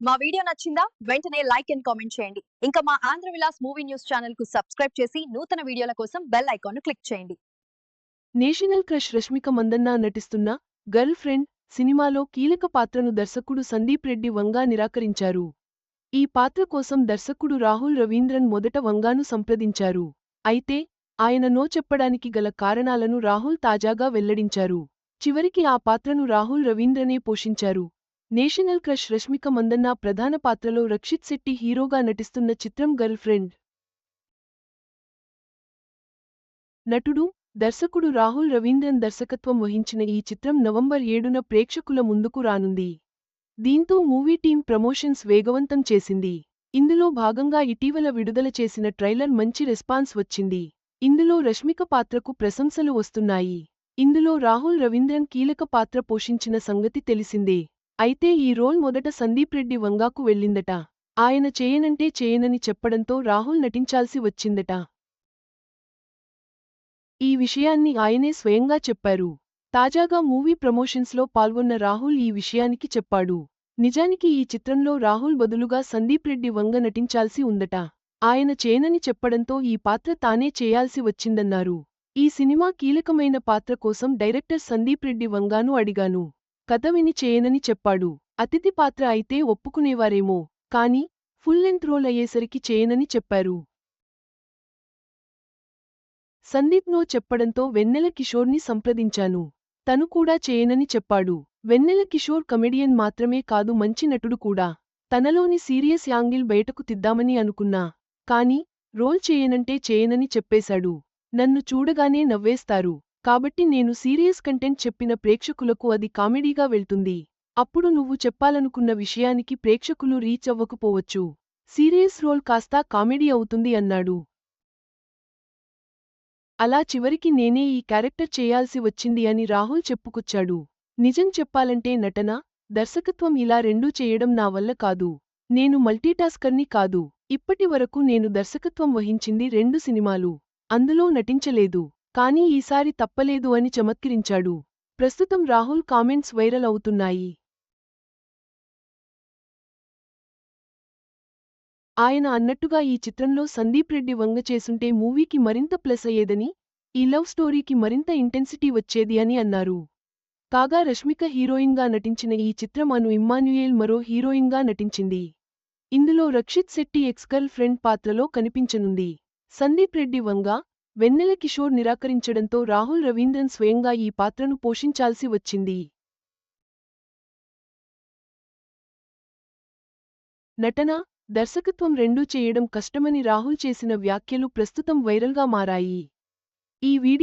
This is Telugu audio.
మా వీడియో నచ్చిందా? వెంటనే లైక్ అండ్ కామెంట్ చేయండి. ఇంకా మా ఆంధ్ర విలాస్ మూవీ న్యూస్ ఛానల్కు సబ్స్క్రైబ్ చేసి నూతన వీడియోల కోసం బెల్ ఐకాన్ను క్లిక్ చేయండి. నేషనల్ క్రష్ రష్మిక మందన్న నటిస్తున్న గర్ల్ ఫ్రెండ్ సినిమాలో కీలక పాత్రను దర్శకుడు సందీప్ రెడ్డి వంగా నిరాకరించారు. ఈ పాత్ర కోసం దర్శకుడు రాహుల్ రవీంద్రన్ మొదట వంగాను సంప్రదించారు. అయితే ఆయన నో చెప్పడానికి గల కారణాలను రాహుల్ తాజాగా వెల్లడించారు. చివరికి ఆ పాత్రను రాహుల్ రవీంద్రనే పోషించారు. నేషనల్ క్రష్ రష్మిక మందన్న ప్రధాన పాత్రలో రక్షిత్ శెట్టి హీరోగా నటిస్తున్న చిత్రం గర్ల్ ఫ్రెండ్. నటుడు దర్శకుడు రాహుల్ రవీంద్రన్ దర్శకత్వం వహించిన ఈ చిత్రం నవంబర్ ఏడున ప్రేక్షకుల ముందుకు రానుంది. దీంతో మూవీ టీం ప్రమోషన్స్ వేగవంతం చేసింది. ఇందులో భాగంగా ఇటీవల విడుదల చేసిన ట్రైలర్ మంచి రెస్పాన్స్ వచ్చింది. ఇందులో రష్మిక పాత్రకు ప్రశంసలు వస్తున్నాయి. ఇందులో రాహుల్ రవీంద్రన్ కీలక పాత్ర పోషించిన సంగతి తెలిసిందే. అయితే ఈ రోల్ మొదట సందీప్ రెడ్డి వంగాకు వెళ్ళిందట. ఆయన చేయనంటే చేయనని చెప్పడంతో రాహుల్ నటించాల్సి వచ్చిందట. ఈ విషయాన్ని ఆయనే స్వయంగా చెప్పారు. తాజాగా మూవీ ప్రమోషన్స్లో పాల్గొన్న రాహుల్ ఈ విషయానికి చెప్పాడు. నిజానికి ఈ చిత్రంలో రాహుల్ బదులుగా సందీప్ రెడ్డి వంగ నటించాల్సి ఉందట. ఆయన చేయనని చెప్పడంతో ఈ పాత్ర తానే చేయాల్సి వచ్చిందన్నారు. ఈ సినిమా కీలకమైన పాత్ర కోసం డైరెక్టర్ సందీప్ రెడ్డి వంగాను అడిగాను. కథ విని చేయనని చెప్పాడు. అతిథి పాత్ర అయితే ఒప్పుకునేవారేమో కాని ఫుల్ లెంత్ రోల్ అయ్యేసరికి చేయనని చెప్పారు. సందీప్ నో చెప్పడంతో వెన్నెల కిషోర్ని సంప్రదించాను. తను కూడా చేయనని చెప్పాడు. వెన్నెల కిషోర్ కమెడియన్ మాత్రమే కాదు మంచి నటుడు కూడా. తనలోని సీరియస్ యాంగిల్ బయటకు తిద్దామని అనుకున్నా కాని రోల్ చేయనంటే చేయనని చెప్పేశాడు. నన్ను చూడగానే నవ్వేస్తారు. కాబట్టి నేను సీరియస్ కంటెంట్ చెప్పిన ప్రేక్షకులకు అది కామెడీగా వెళ్తుంది. అప్పుడు నువ్వు చెప్పాలనుకున్న విషయానికి ప్రేక్షకులు రీచ్ అవ్వకపోవచ్చు. సీరియస్ రోల్ కాస్తా కామెడీ అవుతుంది అన్నాడు. అలా చివరికి నేనే ఈ క్యారెక్టర్ చేయాల్సి వచ్చింది అని రాహుల్ చెప్పుకొచ్చాడు. నిజం చెప్పాలంటే నటన దర్శకత్వం ఇలా రెండూ చేయడం నా వల్ల కాదు. నేను మల్టీటాస్కర్ని కాదు. ఇప్పటి వరకు నేను దర్శకత్వం వహించింది రెండు సినిమాలు. అందులో నటించలేదు. కానీ ఈసారి తప్పలేదు అని చమత్కరించాడు. ప్రస్తుతం రాహుల్ కామెంట్స్ వైరల్ అవుతున్నాయి. ఆయన అన్నట్టుగా ఈ చిత్రంలో సందీప్ రెడ్డి వంగ చేసుంటే మూవీకి మరింత ప్లస్ అయ్యేదని ఈ లవ్ స్టోరీకి మరింత ఇంటెన్సిటీ వచ్చేది అని అన్నారు. కాగా రష్మిక హీరోయిన్గా నటించిన ఈ చిత్రం అను ఇమ్మాన్యుయేల్ మరో హీరోయిన్గా నటించింది. ఇందులో Rakshit Shetty ex girlfriend పాత్రలో కనిపించనుంది. సందీప్ రెడ్డి వంగ వెన్నెల కిషోర్ నిరాకరించడంతో రాహుల్ రవీంద్రన్ స్వయంగా ఈ పాత్రను పోషించాల్సి వచ్చింది. నటన దర్శకత్వం రెండూ చేయడం కష్టమని రాహుల్ చేసిన వ్యాఖ్యలు ప్రస్తుతం వైరల్గా మారాయి. ఈ వీడియో